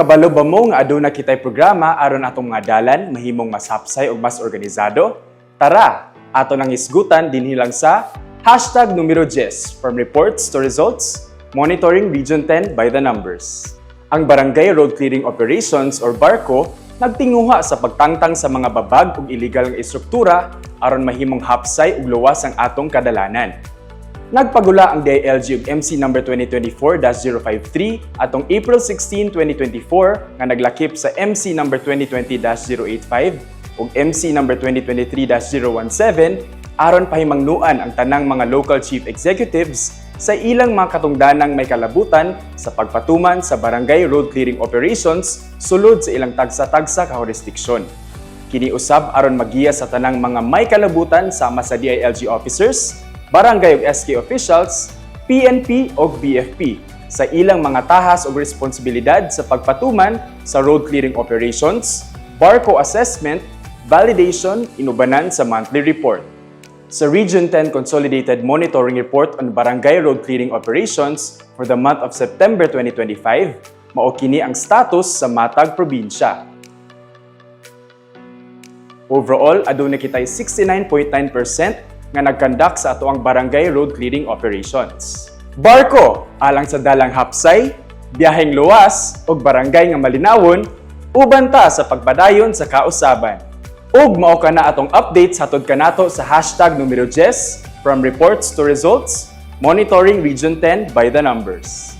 Kabalo ba mo nga aduna kitay programa aron atong mga dalan mahimong mas hapsay ug mas organisado? Tara, ato nang isgutan dinhi lang sa hashtag numero 10 from reports to results, monitoring Region 10 by the numbers. Ang Barangay Road Clearing Operations or BARCO nagtinguha sa pagtangtang sa mga babag ug illegal nga istruktura aron mahimong hapsay ug luwas ang atong kadalanan. Nagpagula ang DILG MC number 2024-053 atong April 16, 2024 nga naglakip sa MC number 2020-085 ug MC number 2023-017 aron pahimangnuan ang tanang mga local chief executives sa ilang mga katungdanang may kalabutan sa pagpatuman sa barangay road clearing operations sulod sa ilang tagsa-tagsa ka jurisdiksyon. Kini usab aron magiya sa tanang mga may kalabutan sama sa DILG officers, barangay ug SK officials, PNP ug BFP sa ilang mga tahas ug responsibilidad sa pagpatuman sa road clearing operations, barco assessment, validation, inubanan sa monthly report. Sa Region 10 Consolidated Monitoring Report on Barangay Road Clearing Operations for the month of September 2025, mao kini ang status sa matag probinsya. Overall, aduna kitay 69.9% nga nagkandak sa ato ang barangay road clearing operations. Barko, alang sa dalang hapsay, biyaheng luwas ug barangay nga malinawon, uban ta sa pagpadayon sa kausaban. Ug mao ka na atong updates hatod kanato sa hashtag numero 10 from reports to results, monitoring Region 10 by the numbers.